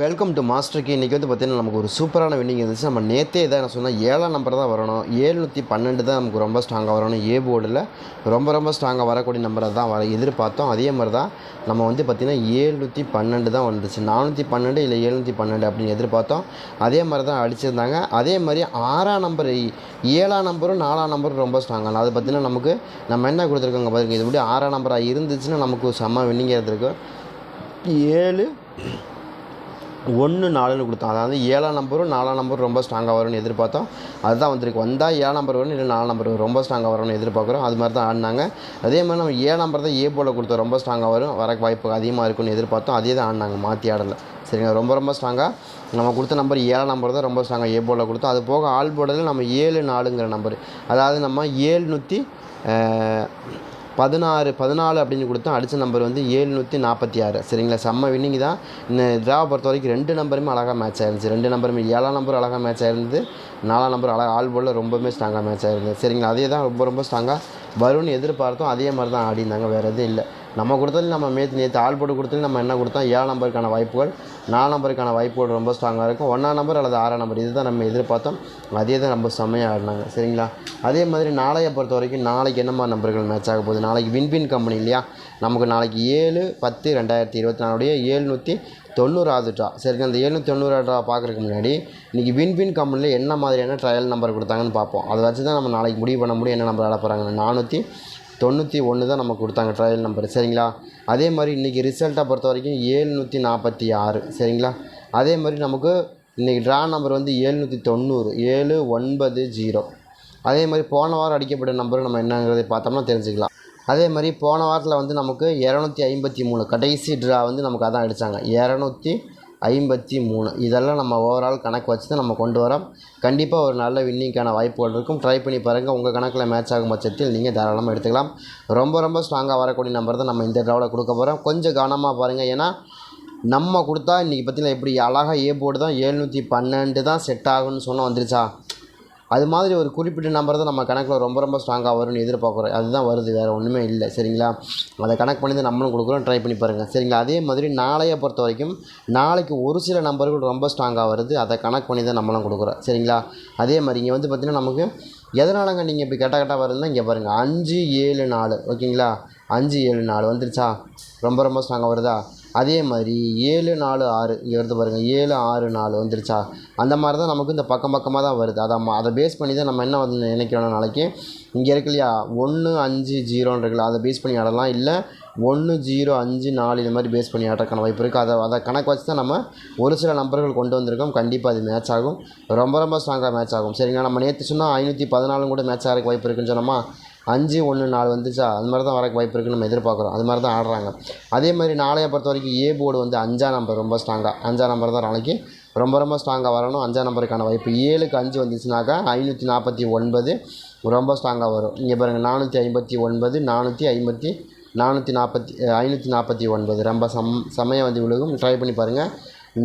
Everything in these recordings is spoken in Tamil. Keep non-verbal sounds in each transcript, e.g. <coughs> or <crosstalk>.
வெல்கம் டு மாஸ்டருக்கு இன்றைக்கி வந்து பார்த்தீங்கன்னா நமக்கு ஒரு சூப்பரான வின்னிங் இருந்துச்சு. நம்ம நேற்றே இதை நான் சொன்னால் ஏழாம் நம்பர் தான் வரணும். ஏழ்நூற்றி பன்னெண்டு தான் நமக்கு ரொம்ப ஸ்ட்ராங்காக வரணும். ஏ போர்டில் ரொம்ப ரொம்ப ஸ்ட்ராங்காக வரக்கூடிய நம்பரை தான் வர எதிர்பார்த்தோம். அதே மாதிரி தான் நம்ம வந்து பார்த்திங்கன்னா ஏழ்நூற்றி பன்னெண்டு தான் வந்துச்சு. நானூற்றி பன்னெண்டு இல்லை ஏழ்நூற்றி பன்னெண்டு அப்படின்னு எதிர்பார்த்தோம். அதே மாதிரி தான் அடிச்சிருந்தாங்க. அதே மாதிரி ஆறாம் நம்பர் ஏழாம் நம்பரும் நாலாம் நம்பரும் ரொம்ப ஸ்ட்ராங்காக அது பார்த்திங்கன்னா நமக்கு நம்ம என்ன கொடுத்துருக்கோங்க பாருங்க. இது இப்படி ஆறாம் நம்பராக இருந்துச்சுன்னா நமக்கு செம்ம வின்னிங் இருந்திருக்கு ஏழு ஒன்று நாலுன்னு கொடுத்தோம் அதாவது ஏழாம் நம்பரும் நாலாம் நம்பரும் ரொம்ப ஸ்ட்ராங்காக வரும்னு எதிர்பார்த்தோம். அதுதான் வந்திருக்கு. வந்தால் ஏழாம் நம்பர் வரும் இல்லை நாலாம் நம்பர் வரும் ரொம்ப ஸ்ட்ராங்காக வரும்னு எதிர்பார்க்குறோம். அது மாதிரி தான் ஆடினாங்க. அதே மாதிரி நம்ம ஏழாம் நம்பர் தான் ஏ போல கொடுத்தோம். ரொம்ப ஸ்ட்ராங்காக வரும். வர வாய்ப்பு அதிகமாக இருக்கும்னு எதிர்பார்த்தோம். அதே தான் ஆடினாங்க. மாற்றி ஆடலை. சரிங்க ரொம்ப ரொம்ப ஸ்ட்ராங்காக நம்ம கொடுத்த நம்பர் ஏழாம் நம்பர் தான் ரொம்ப ஸ்ட்ராங்காக ஏ போல கொடுத்தோம். அது போக ஆல் போர்டில் நம்ம ஏழு நாலுங்கிற நம்பர் அதாவது நம்ம ஏழ்நூற்றி பதினாறு பதினாலு அப்படின்னு கொடுத்தோம் அடித்த நம்பர் வந்து ஏழ்நூற்றி நாற்பத்தி ஆறு. சரிங்களா? செம்ம வின்னிங் தான். இந்த ட்ராவை பொறுத்த வரைக்கும் ரெண்டு நம்பருமே அழகாக மேட்ச் ஆயிருந்துச்சு. ரெண்டு நம்பருமே ஏழாம் நம்பர் அழகாக மேட்ச் ஆயிருந்தது. நாலாம் நம்பர் அழகாக ஆல் போலில் ரொம்பவுமே ஸ்ட்ராங்காக மேட்ச் ஆயிருந்தது. சரிங்களா? அதே தான் ரொம்ப ரொம்ப ஸ்ட்ராங்காக வரும்னு எதிர்பார்த்தோம். அதே மாதிரி தான் ஆடினாங்க வேறு எதுவும் இல்லை. நம்ம கொடுத்தது நம்ம நேற்று நேற்று ஆள் போட்டு கொடுத்தது நம்ம என்ன கொடுத்தோம்? ஏழாம் நம்பருக்கான வாய்ப்புகள் நாலாம் நம்பருக்கான வாய்ப்புகள் ரொம்ப ஸ்ட்ராங்காக இருக்கும். ஒன்றாம் நம்பர் அல்லது ஆறாம் நம்பர் இதுதான் நம்ம எதிர்பார்த்தோம். அதே தான் ரொம்ப செம்மையாக ஆடினாங்க. சரிங்களா? அதே மாதிரி நாளையை பொறுத்த வரைக்கும் நாளைக்கு என்ன மாதிரி நம்பர்கள் மேட்ச் ஆக போகுது? நாளைக்கு வின்பின் கம்பெனி இல்லையா? நமக்கு நாளைக்கு ஏழு பத்து ரெண்டாயிரத்தி இருபத்தி நாலுடைய ஏழ்நூற்றி தொண்ணூறாவது ட்ரா சரிங்க அந்த ஏழ்நூற்றி தொண்ணூறாவது ட்ரா பார்க்குறதுக்கு முன்னாடி இன்றைக்கி வின்பின் கம்பெனியில் என்ன மாதிரியான ட்ரையல் நம்பர் கொடுத்தாங்கன்னு பார்ப்போம். அதை வச்சு தான் நம்ம நாளைக்கு முடிவு பண்ண முடியும் என்ன நம்பர் ஆட போகிறாங்க நானூற்றி தொண்ணூற்றி ஒன்று தான் நமக்கு கொடுத்தாங்க ட்ரையல் நம்பர் சரிங்களா? அதே மாதிரி இன்றைக்கி ரிசல்ட்டை பொறுத்த வரைக்கும் ஏழ்நூற்றி நாற்பத்தி ஆறு. சரிங்களா? அதே மாதிரி நமக்கு இன்றைக்கி ட்ரா நம்பர் வந்து ஏழ்நூற்றி தொண்ணூறு ஏழு ஒன்பது ஜீரோ. அதே மாதிரி போன வாரம் அடிக்கப்பட்ட நம்பர் நம்ம என்னங்கிறதை பார்த்தோம்னா தெரிஞ்சுக்கலாம். அதே மாதிரி போன வாரத்தில் வந்து நமக்கு இரநூத்தி ஐம்பத்தி மூணு கடைசி ட்ரா வந்து நமக்கு அதான் அடித்தாங்க இரநூத்தி ஐம்பத்தி மூணு. இதெல்லாம் நம்ம ஓவரால் கணக்கு வச்சு தான் நம்ம கொண்டு வரோம். கண்டிப்பாக ஒரு நல்ல வின்னிங்க்கான வாய்ப்புகள் இருக்கும். ட்ரை பண்ணி பாருங்கள் உங்கள் கணக்கில் மேட்ச் ஆகும் பட்சத்தில் நீங்கள் தாராளமாக எடுத்துக்கலாம். ரொம்ப ரொம்ப ஸ்ட்ராங்காக வரக்கூடிய நம்பர் தான் நம்ம இந்த ட்ராவில் கொடுக்க போகிறோம் கொஞ்சம் கவனமாக பாருங்கள் ஏன்னா நம்ம கொடுத்தா இன்றைக்கி பார்த்தீங்கன்னா எப்படி அழகாக ஏ போர்டு தான் ஏழ்நூற்றி பன்னெண்டு தான் செட் ஆகும்னு சொன்னால் வந்துருச்சா? அது மாதிரி ஒரு குறிப்பிட்ட நம்பர் தான் நம்ம கணக்கில் ரொம்ப ரொம்ப ஸ்ட்ராங்காக வரும்னு எதிர்பார்க்குறோம். அதுதான் வருது. வேறு ஒன்றுமே இல்லை. சரிங்களா? அதை கணக்கு பண்ணி தான் நம்மளும் கொடுக்குறோம். ட்ரை பண்ணி பாருங்கள் சரிங்களா? அதே மாதிரி நாளையை பொறுத்த வரைக்கும் நாளைக்கு ஒரு சில நம்பர்கள் ரொம்ப ஸ்ட்ராங்காக வருது. அதை கணக்கு பண்ணி தான் நம்மளும் கொடுக்குறோம். சரிங்களா? அதே மாதிரி இங்கே வந்து பார்த்திங்கன்னா நமக்கு எதனாலங்க நீங்கள் இப்படி கட்ட கட்டாக வருதுன்னா இங்கே பாருங்கள் அஞ்சு ஏழு நாலு. ஓகேங்களா? அஞ்சு ஏழு நாலு. வந்துருச்சா? ரொம்ப ரொம்ப ஸ்ட்ராங்காக வருதா? அதே மாதிரி ஏழு நாலு ஆறு இங்கே வருது பாருங்கள் ஏழு ஆறு நாலு வந்துருச்சா? அந்த மாதிரி தான் நமக்கு இந்த பக்கம் பக்கமாக தான் வருது. அதை அதை பேஸ் பண்ணி தான் நம்ம என்ன வந்து நினைக்கிறோம் நாளைக்கு இங்கே இருக்கு இல்லையா? ஒன்று அஞ்சு ஜீரோன்னு இருக்குல்ல அதை பேஸ் பண்ணி ஆடலாம். இல்லை ஒன்று ஜீரோ அஞ்சு நாலு இது மாதிரி பேஸ் பண்ணி ஆடுறதுக்கான வாய்ப்பு இருக்குது அதை அதை கணக்கு வச்சு தான் நம்ம ஒரு சில நம்பர்கள் கொண்டு வந்திருக்கோம். கண்டிப்பாக அது மேட்ச் ஆகும். ரொம்ப ரொம்ப ஸ்ட்ராங்காக மேட்ச் ஆகும். சரிங்களா? நம்ம நேற்று சொன்னால் ஐநூற்றி பதினாலும் கூட மேட்ச் ஆகிறதுக்கு வாய்ப்பு இருக்குன்னு சொன்னோமா? அஞ்சு ஒன்று நாலு வந்துச்சா? அது மாதிரி தான் வரக்கு வாய்ப்பு இருக்குன்னு நம்ம எதிர்பார்க்குறோம். அது மாதிரி தான் ஆடுறாங்க. அதே மாதிரி நாளையை பொறுத்த வரைக்கும் ஏ போர்டு வந்து அஞ்சாம் நம்பர் ரொம்ப ஸ்ட்ராங்காக அஞ்சாம் நம்பர் தான் நாளைக்கு ரொம்ப ரொம்ப ஸ்ட்ராங்காக வரணும். அஞ்சாம் நம்பருக்கான வாய்ப்பு. ஏழுக்கு அஞ்சு வந்துச்சுனாக்கா ஐநூற்றி நாற்பத்தி ஒன்பது ரொம்ப ஸ்ட்ராங்காக வரும். இங்கே பாருங்கள் நானூற்றி ஐம்பத்தி ஒன்பது நானூற்றி ஐம்பத்தி நானூற்றி நாற்பத்தி ஐநூற்றி நாற்பத்தி ஒன்பது. ரொம்ப சம் செம்மையாக வந்து விழுகும். ட்ரை பண்ணி பாருங்கள்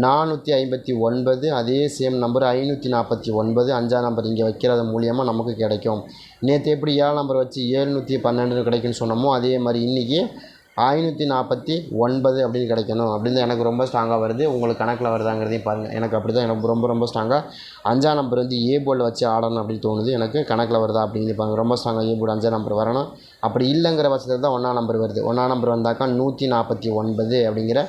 நானூற்றி ஐம்பத்தி ஒன்பது அதே சேம் நம்பர் ஐநூற்றி நாற்பத்தி ஒன்பது அஞ்சாம் நம்பர் இங்கே வைக்கிறது மூலியமாக நமக்கு கிடைக்கும். நேற்று எப்படி ஏழாம் நம்பர் வச்சு ஏழ்நூற்றி பன்னெண்டு கிடைக்குன்னு சொன்னோமோ அதே மாதிரி இன்றைக்கி ஐநூற்றி நாற்பத்தி ஒன்பது அப்படின்னு கிடைக்கணும். அப்படின்னு தான் எனக்கு ரொம்ப ஸ்ட்ராங்காக வருது. உங்களுக்கு கணக்கில் வருதாங்கிறதையும் பாருங்கள் எனக்கு அப்படி தான் எனக்கு ரொம்ப ரொம்ப ஸ்ட்ராங்காக அஞ்சாம் நம்பர் வந்து ஏ போர்டில் வச்சு ஆடணும் அப்படின்னு தோணுது. எனக்கு கணக்கில் வருதா அப்படின்னு பாருங்கள் ரொம்ப ஸ்ட்ராங்காக ஏ போர்டு அஞ்சாம் நம்பர் வரணும். அப்படி இல்லைங்கிற பட்சத்தில் தான் ஒன்றாம் நம்பர் வருது. ஒன்றாம் நம்பர் வந்தாக்கா நூற்றி நாற்பத்தி ஒன்பது அப்படிங்கிற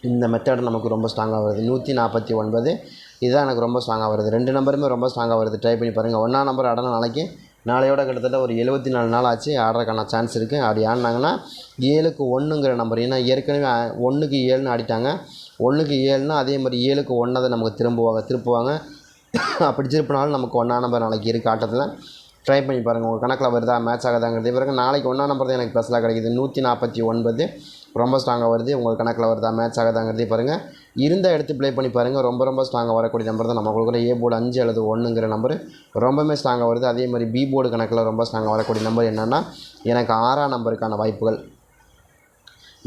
இந்த மெத்தட் நமக்கு ரொம்ப ஸ்ட்ராங்காக வருது. நூற்றி நாற்பத்தி ஒன்பது. இதுதான் எனக்கு ரொம்ப ஸ்ட்ராங்காக வருது. ரெண்டு நம்பருமே ரொம்ப ஸ்ட்ராங்காக வருது. ட்ரை பண்ணி பாருங்கள் ஒன்றாம் நம்பர் ஆடணும் நாளைக்கு நாளையோட கிட்டத்தட்ட ஒரு எழுபத்தி நாலு நாள் ஆச்சு. ஆடுறதுக்கான சான்ஸ் இருக்குது அப்படி ஆடினாங்கன்னா ஏழுக்கு ஒன்றுங்கிற நம்பர் ஏன்னா ஏற்கனவே ஒன்றுக்கு ஏழுன்னு ஆடிட்டாங்க. ஒன்றுக்கு ஏழுனா அதே மாதிரி ஏழுக்கு ஒன்றை நமக்கு திரும்புவாங்க. திருப்புவாங்க. <coughs> அப்படி திருப்பினாலும் நமக்கு ஒன்றாம் நம்பர் நாளைக்கு இருக்குது ஆட்டத்தில். ட்ரை பண்ணி பாருங்கள் உங்கள் கணக்கில் வருதா? மேட்ச் ஆகுதாங்கிறது. பிறகு நாளைக்கு ஒன்றா நம்பர் தான் எனக்கு ப்ளஸ்லாம் கிடைக்குது. நூற்றி நாற்பத்தி ஒன்பது. ரொம்ப ஸ்ட்ராங்காக வருது. உங்கள் கணக்கில் வருதா? மேட்ச் ஆகுதாங்கிறதே பாருங்கள் இருந்த எடுத்து ப்ளே பண்ணி பாருங்கள் ரொம்ப ரொம்ப ஸ்ட்ராங்காக வரக்கூடிய நம்பர் தான் நம்ம கொடுக்குற. ஏ போர்டு அஞ்சு அல்லது ஒன்றுங்கிற நம்பர் ரொம்பவுமே ஸ்ட்ராங்காக வருது. அதே மாதிரி பி போர்டு கணக்கில் ரொம்ப ஸ்ட்ராங்காக வரக்கூடிய நம்பர் என்னென்னா எனக்கு ஆறாம் நம்பருக்கான வாய்ப்புகள்.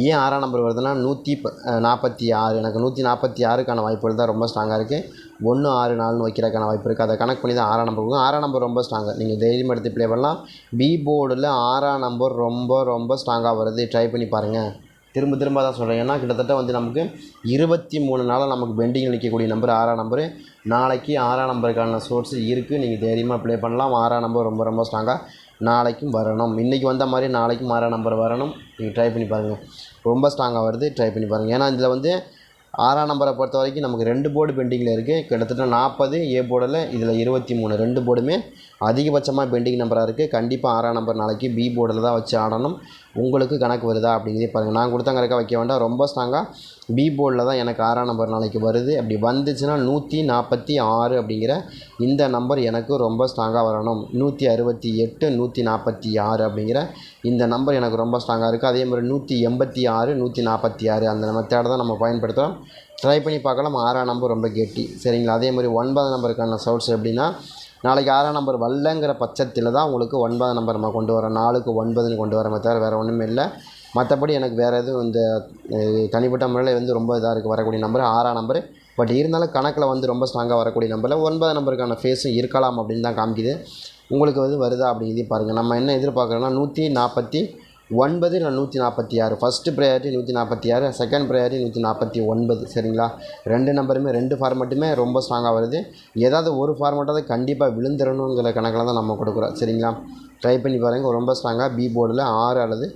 ஏன் ஆறாம் நம்பர் வருதுன்னா நூற்றி ப நாற்பத்தி ஆறு எனக்கு நூற்றி நாற்பத்தி ஆறுக்கான வாய்ப்புகள் தான் ரொம்ப ஸ்ட்ராங்காக இருக்குது ஒன்று ஆறு நாலுன்னு வைக்கிறதுக்கான வாய்ப்பு இருக்குது அதை கணக்கு பண்ணி தான் ஆறாம் நம்பர் கொடுக்கும். ஆறாம் நம்பர் ரொம்ப ஸ்ட்ராங்காக நீங்கள் தைரியம் எடுத்து ப்ளே பண்ணலாம். பி போர்டில் ஆறாம் நம்பர் ரொம்ப ரொம்ப ஸ்ட்ராங்காக வருது. ட்ரை பண்ணி பாருங்கள் திரும்ப திரும்ப தான் சொல்கிறேன் ஏன்னா கிட்டத்தட்ட வந்து நமக்கு இருபத்தி மூணு நாளாக நமக்கு பெண்டிங் நிற்கக்கூடிய நம்பர் ஆறாம் நம்பரு நாளைக்கு ஆறாம் நம்பருக்கான சோர்ஸ் இருக்குது நீங்கள் தைரியமாக ப்ளே பண்ணலாம். ஆறாம் நம்பர் ரொம்ப ரொம்ப ஸ்ட்ராங்காக நாளைக்கும் வரணும். இன்றைக்கி வந்த மாதிரி நாளைக்கும் ஆறாம் நம்பர் வரணும். நீங்கள் ட்ரை பண்ணி பாருங்கள் ரொம்ப ஸ்ட்ராங்காக வருது. ட்ரை பண்ணி பாருங்கள் ஏன்னா இதில் வந்து ஆறாம் நம்பரை பொறுத்த வரைக்கும் நமக்கு ரெண்டு போர்டு பெண்டிங்கில் இருக்குது கிட்டத்தட்ட நாற்பது ஏ போர்டில் இதில் இருபத்தி மூணு. ரெண்டு போர்டுமே அதிகபட்சமாக பெண்டிங் நம்பராக இருக்குது கண்டிப்பாக ஆறாம் நம்பர் நாளைக்கு பி போர்டில் தான் வச்சு ஆடணும். உங்களுக்கு கணக்கு வருதா அப்படிங்கிறதே பாருங்கள் நான் கொடுத்த கணக்காக வைக்க வேண்டாம். ரொம்ப ஸ்ட்ராங்காக பி போர்டில் தான் எனக்கு ஆறாம் நம்பர் நாளைக்கு வருது. அப்படி வந்துச்சுன்னா நூற்றி நாற்பத்தி ஆறு அப்படிங்கிற இந்த நம்பர் எனக்கு ரொம்ப ஸ்ட்ராங்காக வரணும். நூற்றி அறுபத்தி எட்டு நூற்றி நாற்பத்தி ஆறு அப்படிங்கிற இந்த நம்பர் எனக்கு ரொம்ப ஸ்ட்ராங்காக இருக்குது அதே மாதிரி நூற்றி எண்பத்தி ஆறு நூற்றி நாற்பத்தி ஆறு அந்த மெத்தேடை தான் நம்ம பயன்படுத்துகிறோம் ட்ரை பண்ணி பார்க்கலாம். ஆறாம் நம்பர் ரொம்ப கெட்டி. சரிங்களா? அதே மாதிரி ஒன்பதாம் நம்பருக்கான சவுட்ஸ் எப்படின்னா நாளைக்கு ஆறாம் நம்பர் வரலங்கிற பட்சத்தில் தான் உங்களுக்கு ஒன்பதாம் நம்பர் நம்ம கொண்டு வரோம் நாலுக்கு ஒன்பதுன்னு கொண்டு வரமே தவிர வேறு ஒன்றுமே இல்லை. மற்றபடி எனக்கு வேறு எதுவும் இந்த தனிப்பட்ட முறையில் வந்து ரொம்ப இதாக இருக்குது வரக்கூடிய நம்பர் ஆறாம் நம்பர் பட் இருந்தாலும் கணக்கில் வந்து ரொம்ப ஸ்ட்ராங்காக வரக்கூடிய நம்பரில் ஒன்பதாம் நம்பருக்கான ஃபேஸும் இருக்கலாம் அப்படின்னு தான் காமிக்குது. உங்களுக்கு வந்து வருதா அப்படிங்கிறதையும் பாருங்கள் நம்ம என்ன எதிர்பார்க்குறோன்னா நூற்றி நாற்பத்தி ஒன்பது இல்லை நூற்றி நாற்பத்தி ஆறு ஃபஸ்ட்டு ப்ரையாரிட்டி நூற்றி நாற்பத்தி ஆறு செகண்ட் ப்ரையாரிட்டி நூற்றி நாற்பத்தி ஒன்பது சரிங்களா? ரெண்டு நம்பருமே ரெண்டு ஃபார்மெட்டுமே ரொம்ப ஸ்ட்ராங்காக வருது. ஏதாவது ஒரு ஃபார்மெட்டாவது கண்டிப்பாக விழுந்துடணுங்கிற கணக்கில் தான் நம்ம கொடுக்குறோம். சரிங்களா? ட்ரை பண்ணி பாருங்கள் ரொம்ப ஸ்ட்ராங்காக பி போர்டில் ஆறு அல்லது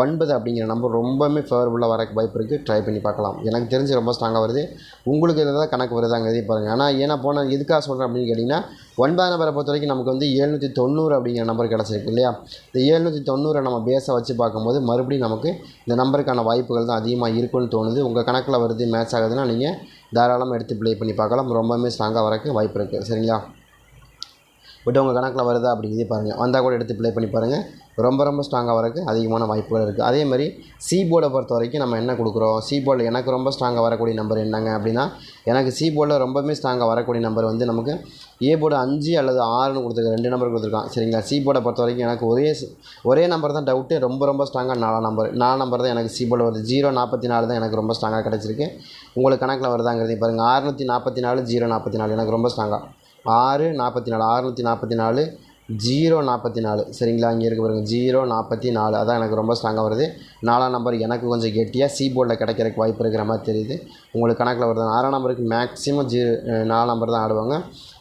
ஒன்பது அப்படிங்கிற நம்பர் ரொம்பவுமே ஃபேவரபுளாக வரக்கு வாய்ப்பு இருக்குது ட்ரை பண்ணி பார்க்கலாம். எனக்கு தெரிஞ்சு ரொம்ப ஸ்ட்ராங்காக வருது. உங்களுக்கு எதாவது கணக்கு வருதாங்கிறதே பாருங்கள் ஆனால் ஏன்னா போன எதுக்காக சொல்கிறேன் அப்படின்னு கேட்டிங்கன்னா ஒன்பதாம் நம்பரை பொறுத்த வரைக்கும் நமக்கு வந்து எழுநூற்றி தொண்ணூறு அப்படிங்கிற நம்பர் கிடச்சிருக்கு இல்லையா? இந்த எழுநூற்றி தொண்ணூறை நம்ம பேஸை வச்சு பார்க்கும்போது மறுபடியும் நமக்கு இந்த நம்பருக்கான வாய்ப்புகள் தான் அதிகமாக இருக்குன்னு தோணுது. உங்கள் கணக்கில் வருது மேட்ச் ஆகுதுன்னா நீங்கள் தாராளமாக எடுத்து ப்ளே பண்ணி பார்க்கலாம். ரொம்பவுமே ஸ்ட்ராங்காக வரக்கு வாய்ப்பு இருக்குது சரிங்களா? பட் உங்கள் கணக்கில் வருதா அப்படிங்கிறதே பாருங்கள் வந்தால் கூட எடுத்து ப்ளே பண்ணி பாருங்கள் ரொம்ப ரொம்ப ஸ்ட்ராங்காக வரக்கு அதிகமான வாய்ப்புகள் இருக்குது அதே மாதிரி சி போர்டை பொறுத்த வரைக்கும் நம்ம என்ன கொடுக்குறோம்? சி போர்டில் எனக்கு ரொம்ப ஸ்ட்ராங்காக வரக்கூடிய நம்பர் என்னங்க அப்படின்னா எனக்கு சி போர்டில் ரொம்பவுமே ஸ்ட்ராங்காக வரக்கூடிய நம்பர் வந்து நமக்கு ஏ போர்டு அஞ்சு அல்லது ஆறுன்னு கொடுத்துருக்க ரெண்டு நம்பர் கொடுத்துருக்கான். சரிங்களா? சி போர்டை பொறுத்த வரைக்கும் எனக்கு ஒரே ஒரே நம்பர் தான் டவுட்டு ரொம்ப ரொம்ப ஸ்ட்ராங்காக நாலாம் நம்பர் நாலு நம்பர் தான் எனக்கு சி போர்டில் வருது. ஜீரோ நாற்பத்தி நாலு தான் எனக்கு ரொம்ப ஸ்ட்ராங்காக கிடச்சிருக்கு. உங்களுக்கு கணக்கில் வருதாங்கிறதையும் பாருங்கள் அறுநூற்றி நாற்பத்தி நாலு ஜீரோ நாற்பத்தி நாலு. எனக்கு ரொம்ப ஸ்ட்ராங்காக ஆறு நாற்பத்தி நாலு ஆறுநூற்றி நாற்பத்தி நாலு ஜீரோ நாற்பத்தி நாலு சரிங்களா? இங்கே இருக்க பாருங்கள் ஜீரோ நாற்பத்தி நாலு அதான் எனக்கு ரொம்ப ஸ்ட்ராங்காக வருது. நாலாம் நம்பர் எனக்கு கொஞ்சம் கெட்டியாக சி போர்டில் கிடைக்கிறதுக்கு வாய்ப்பு இருக்கிற மாதிரி தெரியுது. உங்களுக்கு கணக்கில் வருது. ஆறாம் நம்பருக்கு மேக்ஸிமம் ஜீ நாலாம் நம்பர் தான் ஆடுவாங்க.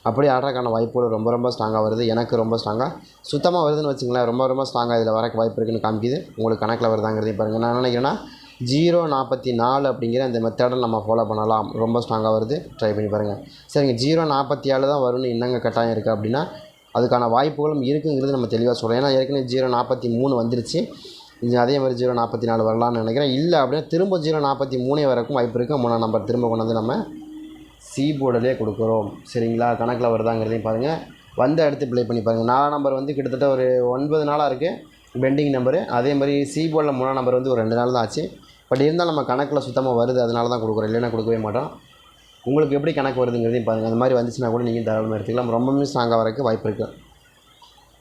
அப்படி ஆடுறதுக்கான வாய்ப்புகள் ரொம்ப ரொம்ப ஸ்ட்ராங்காக வருது. எனக்கு ரொம்ப ஸ்ட்ராங்காக சுத்தமாக வருதுன்னு வச்சுங்களேன் ரொம்ப ரொம்ப ஸ்ட்ராங்காக இதில் வரக்கு வாய்ப்பு இருக்குன்னு காமிக்குது. உங்களுக்கு கணக்கில் வருதாங்கிறதையும் பாருங்கள் நான் என்ன நினைக்கிறேன்னா ஜீரோ நாற்பத்தி நாலு அப்படிங்கிற அந்த மெத்தடில் நம்ம ஃபாலோ பண்ணலாம். ரொம்ப ஸ்ட்ராங்காக வருது. ட்ரை பண்ணி பாருங்கள் சரிங்க. ஜீரோ நாற்பத்தி ஏழு தான் வரும்னு என்னங்க கட்டாயம் இருக்குது அப்படின்னா அதுக்கான வாய்ப்புகளும் இருக்குங்கிறது நம்ம தெளிவாக சொல்கிறோம் ஏன்னா ஏற்கனவே ஜீரோ நாற்பத்தி மூணு வந்துருச்சு. இது அதே மாதிரி ஜீரோ நாற்பத்தி நாலு வரலாம்னு நினைக்கிறேன். இல்லை அப்படின்னா திரும்ப ஜீரோ நாற்பத்தி மூணே வரைக்கும் வாய்ப்பு இருக்குது மூணாம் நம்பர் திரும்ப கொண்டு வந்து நம்ம சி போர்டிலே கொடுக்குறோம். சரிங்களா? கணக்கில் வருதாங்கிறதையும் பாருங்கள் வந்த எடுத்து ப்ளே பண்ணி பாருங்கள் நாலாம் நம்பர் வந்து கிட்டத்தட்ட ஒரு ஒன்பது நாளாக இருக்குது பெண்டிங் நம்பரு. அதே மாதிரி சி போர்டில் மூணாம் நம்பர் வந்து ஒரு ரெண்டு நாள் தான் ஆச்சு. பட் இருந்தாலும் நம்ம கணக்கில் சுத்தமாக வருது அதனால தான் கொடுக்குறோம். இல்லைன்னா கொடுக்கவே மாட்டோம். உங்களுக்கு எப்படி கணக்கு வருதுங்கிறதையும் பாருங்கள் அந்த மாதிரி வந்துச்சுன்னா கூட நீங்கள் தாராளமாக எடுத்துக்கலாம். ரொம்பவுமே ஸ்ட்ராங்காக வரக்கு வாய்ப்பு இருக்குது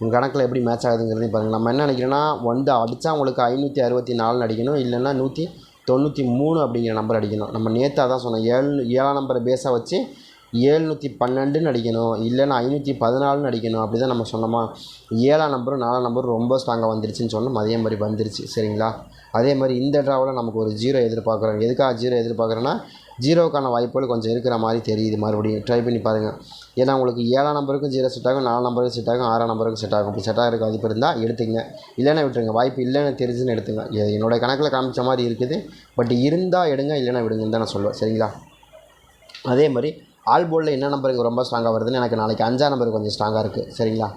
உங்கள் கணக்கில் எப்படி மேட்ச் ஆகுதுங்கிறதையும் பாருங்கள் நம்ம என்ன நினைக்கிறோன்னா வந்து அடித்தா உங்களுக்கு ஐநூற்றி அறுபத்தி நாலுன்னு அடிக்கணும். இல்லைன்னா நூற்றி தொண்ணூற்றி மூணு அப்படிங்கிற நம்பர் அடிக்கணும். நம்ம நேற்று அதான் சொன்னோம். ஏழு ஏழாம் நம்பரை பேஸாக வச்சு ஏழ்நூற்றி பன்னெண்டுன்னு அடிக்கணும் இல்லைன்னா ஐநூற்றி பதினாலுன்னு அடிக்கணும் அப்படி தான் நம்ம சொன்னோமா? ஏழாம் நம்பரும் நாலாம் நம்பரும் ரொம்ப ஸ்ட்ராங்காக வந்துருச்சுன்னு சொன்னோம் அதே மாதிரி வந்துருச்சு சரிங்களா? அதே மாதிரி இந்த ட்ராவில் நமக்கு ஒரு ஜீரோ எதிர்பார்க்குறோம் எதுக்காக ஜீரோ எதிர்பார்க்குறோன்னா ஜீரோக்கான வாய்ப்புகள் கொஞ்சம் இருக்கிற மாதிரி தெரியுது மறுபடியும். ட்ரை பண்ணி பாருங்கள் ஏன்னா உங்களுக்கு ஏழாம் நம்பருக்கும் ஜீரோ செட் ஆகும் நாலாம் நம்பருக்கும் செட் ஆகும் ஆறாம் நம்பருக்கும் செட் ஆகும். இப்படி செட் ஆகிறதுக்கு வாய்ப்பு இருந்தால் எடுத்துங்க இல்லைன்னா விட்டுருங்க. வாய்ப்பு இல்லைன்னு தெரிஞ்சுன்னு எடுத்துங்க. என்னோடய என்னோட கணக்கில் காமிச்ச மாதிரி இருக்குது. பட் இருந்தால் எடுங்க இல்லைன்னா விடுங்கன்னு தான் நான் சொல்லுவேன் சரிங்களா? அதே மாதிரி ஆல் போர்டில் என்ன நம்பருக்கு ரொம்ப ஸ்ட்ராங்காக வருதுன்னு எனக்கு நாளைக்கு அஞ்சாம் நம்பர் கொஞ்சம் ஸ்ட்ராங்காக இருக்குது சரிங்களா?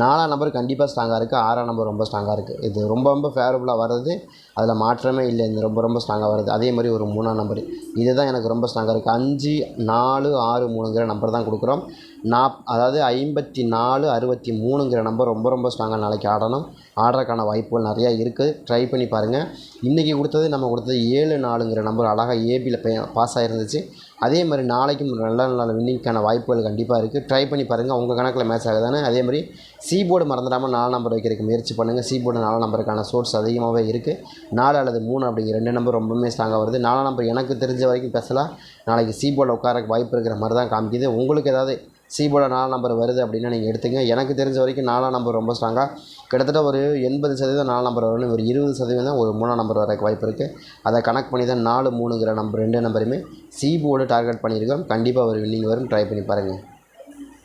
நாலாம் நம்பர் கண்டிப்பாக ஸ்ட்ராங்காக இருக்குது ஆறாம் நம்பர் ரொம்ப ஸ்ட்ராங்காக இருக்குது இது ரொம்ப ரொம்ப ஃபேவரபுளாக வருது அதில் மாற்றமே இல்லை இந்த ரொம்ப ரொம்ப ஸ்ட்ராங்காக வருது அதே மாதிரி ஒரு மூணாம் நம்பர் இதுதான் எனக்கு ரொம்ப ஸ்ட்ராங்காக இருக்குது அஞ்சு நாலு ஆறு மூணுங்கிற நம்பர் தான் கொடுக்குறோம். நாப் அதாவது ஐம்பத்தி நாலு அறுபத்தி மூணுங்கிற நம்பர் ரொம்ப ரொம்ப ஸ்ட்ராங்காக நாளைக்கு ஆடணும். ஆடுறதுக்கான வாய்ப்புகள் நிறையா இருக்குது ட்ரை பண்ணி பாருங்கள் இன்றைக்கி கொடுத்தது நம்ம கொடுத்தது ஏழு நாலுங்கிற நம்பர் அழகாக ஏபியில் பாஸ் ஆகிருந்துச்சு அதே மாதிரி நாளைக்கும் நல்ல நல்ல வின்னிங்க்கான வாய்ப்புகள் கண்டிப்பாக இருக்குது ட்ரை பண்ணி பாருங்கள் உங்கள் கணக்கில் மேட்ச் ஆகுதானே? அதே மாதிரி சி போர்டு மறந்துடாமல் நாலு நம்பர் வைக்கிறதுக்கு முயற்சி பண்ணுங்கள் சி போர்டு நாலு நம்பருக்கான சோர்ஸ் அதிகமாகவே இருக்குது நாலு அல்லது மூணு அப்படிங்கிற ரெண்டு நம்பர் ரொம்பவுமே ஸ்ட்ராங்காக வருது. நாலாம் நம்பர் எனக்கு தெரிஞ்ச வரைக்கும் பேசலாம். நாளைக்கு சி போர்டில் உட்காரக்கு வாய்ப்பு இருக்கிற மாதிரி தான் காமிக்குது. உங்களுக்கு ஏதாவது சி நாலாம் நம்பர் வருது அப்படின்னா நீங்கள் எடுத்துங்க. எனக்கு தெரிஞ்ச வரைக்கும் நாலாம் நம்பர் ரொம்ப ஸ்ட்ராங்காக கிட்டத்தட்ட ஒரு எண்பது சதவீதம் நாலாம் நம்பர் வரணும் ஒரு இருபது சதவீதம் ஒரு மூணாம் நம்பர் வரக்கு வாய்ப்பு இருக்குது அதை கனெக்ட் பண்ணி தான் நாலு மூணுங்கிற நம்பர் ரெண்டு நம்பருமே சி டார்கெட் பண்ணியிருக்கோம். கண்டிப்பாக ஒரு வின்னிங் வரும். ட்ரை பண்ணி பாருங்கள்